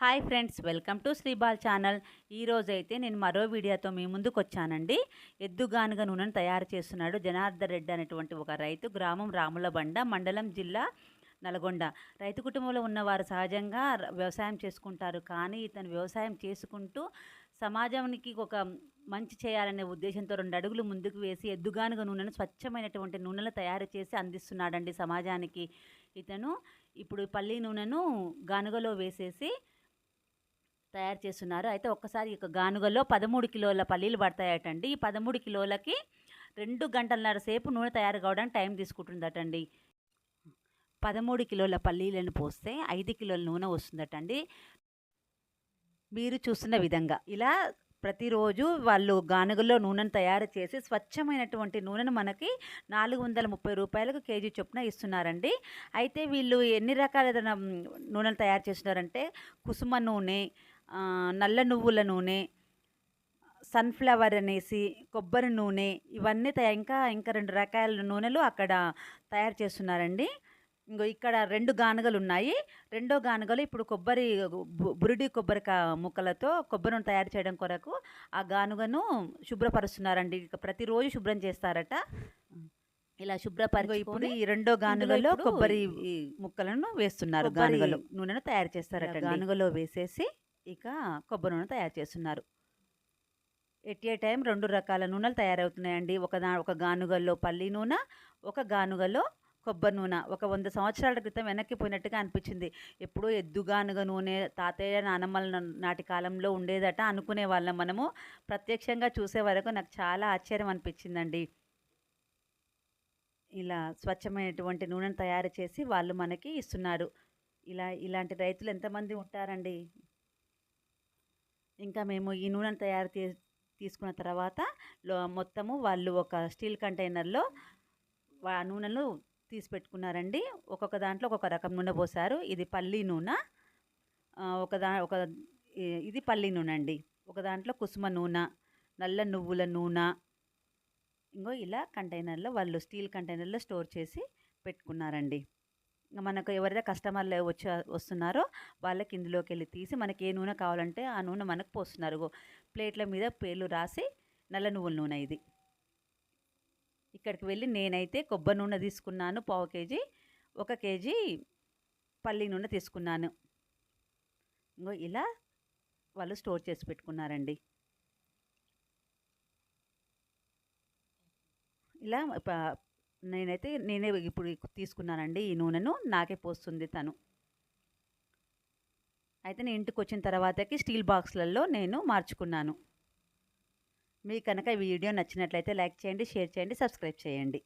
Hi friends welcome to Sribal channel. ఈరోజైతే అయితే నేను మరో వీడియోతో మీ ముందుకు వచ్చానండి ఎద్దుగానుగ నూనెను తయారు చేస్తున్నాడు జనార్దన్ రెడ్డి అనేటువంటి ఒక రైతు గ్రామం రాములబండ మండలం జిల్లా నల్గొండ. రైతు కుటుంబంలో ఉన్నవారు సహజంగా వ్యవసాయం చేసుకుంటారు. కానీ ఇతను వ్యవసాయం చేసుకుంటూ సమాజానికి ఒక మంచి చేయాలనే ఉద్దేశంతో రెండు అడుగులు ముందుకు వేసి ఎద్దుగానుగ నూనెను స్వచ్ఛమైనటువంటి నూనెలు తయారు చేసి అందిస్తున్నాడండి సమాజానికి. ఇతను ఇప్పుడు పల్లి నూనెను గానుగలో వేసేసి తయారు చేస్తున్నారు. అయితే ఒక్కసారి ఒక గానుగలో పదమూడు కిలోల పల్లీలు పడతాయటండి. ఈ పదమూడు కిలోలకి రెండు గంటలన్నర సేపు నూనె తయారు కావడానికి టైం తీసుకుంటుందటండి. పదమూడు కిలోల పల్లీలను పోస్తే ఐదు కిలోల నూనె వస్తుందటండి. మీరు చూస్తున్న విధంగా ఇలా ప్రతిరోజు వాళ్ళు గానుగలో నూనెను తయారు చేసి స్వచ్ఛమైనటువంటి నూనెను మనకి నాలుగు వందల ముప్పై రూపాయలకు కేజీ చొప్పున ఇస్తున్నారండి. అయితే వీళ్ళు ఎన్ని రకాల నూనెలు తయారు చేస్తున్నారంటే కుసుమ నూనె నల్ల నువ్వుల నూనె సన్ఫ్లవర్ అనేసి కొబ్బరి నూనె ఇవన్నీ తయా ఇంకా ఇంకా రెండు రకాల నూనెలు అక్కడ తయారు చేస్తున్నారండి. ఇంకో ఇక్కడ రెండు గానుగలు ఉన్నాయి రెండో గానుగలు ఇప్పుడు కొబ్బరి బురిడి కొబ్బరి కా- ముక్కలతో కొబ్బరి నూనె తయారు చేయడం కొరకు ఆ గానుగను శుభ్రపరుస్తున్నారండి. ఇక ప్రతిరోజు శుభ్రం చేస్తారట. ఇలా శుభ్రపరిచి ఇప్పుడు ఈ రెండో గానుగలో కొబ్బరి ముక్కలను వేస్తున్నారు గానుగలో. నూనెను తయారు చేస్తారట గానుగలో వేసేసి ఇక కొబ్బరి నూనె తయారు చేస్తున్నారు. ఎట్ ఏ టైం రెండు రకాల నూనెలు తయారవుతున్నాయండి. ఒక దా ఒక గానుగల్లో పల్లి నూనె ఒక గానుగలో కొబ్బరి నూనె. ఒక వంద సంవత్సరాల క్రితం వెనక్కి పోయినట్టుగా అనిపించింది. ఎప్పుడో ఎద్దుగానుగ నూనె తాతయ్య నానమ్మల నాటి కాలంలో ఉండేదట అనుకునే వాళ్ళం మనము. ప్రత్యక్షంగా చూసే వరకు నాకు చాలా ఆశ్చర్యం అనిపించిందండి. ఇలా స్వచ్ఛమైనటువంటి నూనెను తయారు చేసి వాళ్ళు మనకి ఇస్తున్నారు. ఇలా ఇలాంటి రైతులు ఎంతమంది ఉంటారండి? ఇంకా మేము ఈ నూనెను తయారు చే తీసుకున్న తర్వాత లో మొత్తము వాళ్ళు ఒక స్టీల్ కంటైనర్లో ఆ నూనెను తీసి పెట్టుకున్నారండి ఒక్కొక్క దాంట్లో ఒక్కొక్క రకం నూనె పోసారు. ఇది పల్లి నూనె. ఒక దా ఒక ఇది పల్లి నూనె అండి. ఒక దాంట్లో కుసుమ నూనె నల్ల నువ్వుల నూనె. ఇంకో ఇలా కంటైనర్లో వాళ్ళు స్టీల్ కంటైనర్లో స్టోర్ చేసి పెట్టుకున్నారండి. మనకు ఎవరైతే కస్టమర్లు వచ్చి వస్తున్నారో వాళ్ళకి ఇందులోకి వెళ్ళి తీసి మనకి ఏ నూనె కావాలంటే ఆ నూనె మనకు పోస్తున్నారు. ప్లేట్ల మీద పేర్లు రాసి నల్ల నువ్వుల నూనె ఇది. ఇక్కడికి వెళ్ళి నేనైతే కొబ్బరి నూనె తీసుకున్నాను పావు కేజీ ఒక కేజీ పల్లి నూనె తీసుకున్నాను. ఇంకో ఇలా వాళ్ళు స్టోర్ చేసి పెట్టుకున్నారండి. ఇలా నేనైతే నేనే ఇప్పుడు తీసుకున్నానండి ఈ నూనెను నాకే పోస్తుంది తను. అయితే నేను ఇంటికి వచ్చిన తర్వాతకి స్టీల్ బాక్స్లలో నేను మార్చుకున్నాను. మీకు కనుక ఈ వీడియో నచ్చినట్లయితే లైక్ చేయండి షేర్ చేయండి సబ్స్క్రైబ్ చేయండి.